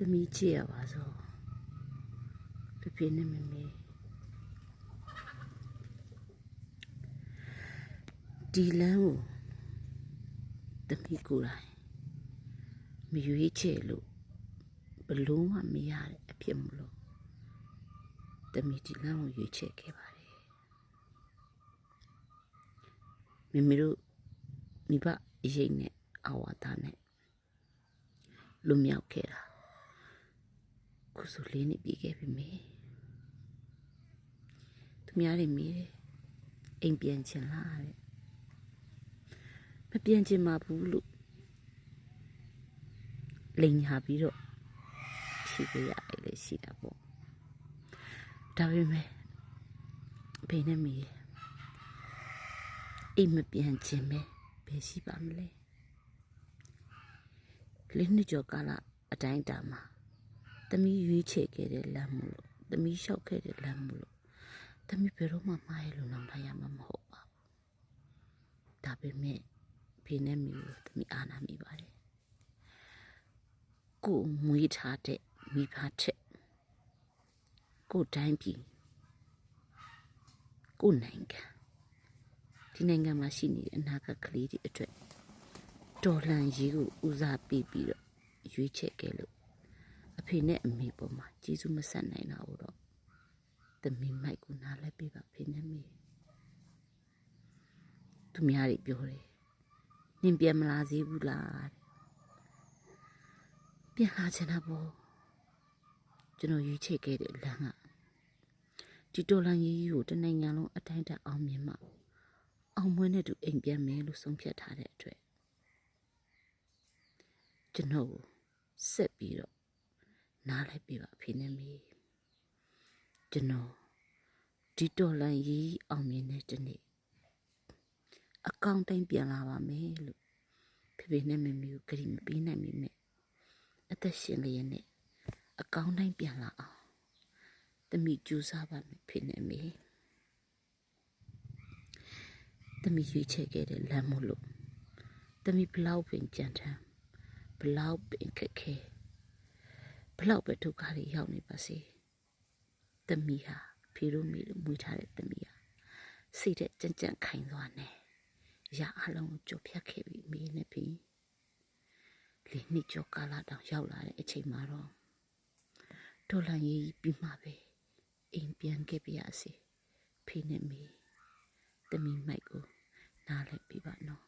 သမီးချစ်ရပါစို့ဖေဖေနဲ့မမေဒီလမ်းကိုသမီးကိုယ်တိုင်မရွေးချယ်လို့ဘလို့မှမရတဲ့အဖြစ်မလို့သမီးဒီလမ်းကိုရွေးချယ်ခဲ့ပါတယ်မမေတို့မိဘအရေးနဲ့အဝါဒနဲ့လွတ်မြောက်ခဲ့တာ ခုဆိုလေးနှစ်ပြည့်ခဲ့ပြီမေသူများတွေမေးတယ်အိမ်ပြန်ချင်လားတဲ့မပြန်ချင်ပါဘူးလို့လိန်ညာပြီးတော့ဖြေပေးရတယ်လေရှိတာပေါ့ဒါပေမဲ့ဘယ်နဲ့မေးတယ်အိမ်မပြန်ချင်ပဲဘယ်ရှိပါမလဲလေးနှစ်ကျော်ကာလအတိုင်းအတာမှာ သမီးရွေးချယ်ခဲ့တဲ့လမ်းမလို့သမီးလျှောက်ခဲ့တဲ့လမ်းမလို့သမီးဘယ်တော့မှမှားရလို့နောင်တရမှာမဟုတ်ပါဘူးဒါပေမဲ့ဖေနဲ့မိကိုသမီးအာနာမိပါတယ်ကိုယ်မွေးထားတဲ့မိဘထက်ကိုယ်တိုင်းပြည်ကိုယ်နိုင်ငံဒီနိုင်ငံမှာရှိနေတဲ့အနာဂတ်ကလေးတွေအတွက်တော်လှန်ရေးကိုဦးစားပေးပြီးတော့ရွေးချယ်ခဲ့လို့အ ဖေနဲ့အမေပေါ်မှာကျေးဇူးမဆက်နိုင်တာတော့သမီးမိုက်ကိုနားလဲပေးပါဖေနဲ့မေသူများတွေပြောတယ်နင်ပြန်မလာသေးဘူးလားတဲ့ပြန်လာချင်တာပေါ့ကျွန်တော်ရွေးချယ်ခဲ့တဲ့လမ်းကဒီတော်လှန်ရေးကြီးကိုတနိုင်ငံလုံးအတိုင်းအတာအောင်မြင်မှအောင်မွေးနဲ့တူအိမ်ပြန်မယ်လို့ဆုံးဖြတ်ထားတဲ့အတွက်ကျွန်တော်ကိုဆက်ပြီးတော့ နားလိုက်ပြပါဖေနဲ့မေကျွန်တော်ဒီတော်လန်ရေးအောင်မြင်တဲ့တနေ့အကောင့်တိုင်းပြန်လာပါမယ်လို့ဖေဖေနဲ့မေမေကိုကြည့်မပေးနိုင်မိမဲ့အသက်ရှင်လျက်နဲ့အကောင့်တိုင်းပြန်လာအောင်တမိကြိုးစားပါမယ်ဖေနဲ့မေတမိရွေးချယ်ခဲ့တဲ့လမ်းမို့လို့တမိဘလောက်ပင်ကြံထမ်းဘလောက်ပင်ခက်ခဲ ဘလောက်ပဲဒုက္ခတွေရောက်နေပါစေတမိဟာဖေတို့မေတို့မွေးထားတဲ့တမိဟာစိတ်တဲ့ကြံ့ကြံ့ခိုင်သွားနေရအလုံးကိုကြော်ဖြတ်ခဲ့ပြီးမေနဲ့ဖေလေးနှစ်ကျော်ကာလတောင်ရောက်လာတဲ့အချိန်မှာတော့ဒေါ်လာရေးပြီးမှပဲအိမ်ပြန်ခဲ့ပြရစီဖေနဲ့မေတမီမိုက်ကိုနားလိုက်ပြပါနော်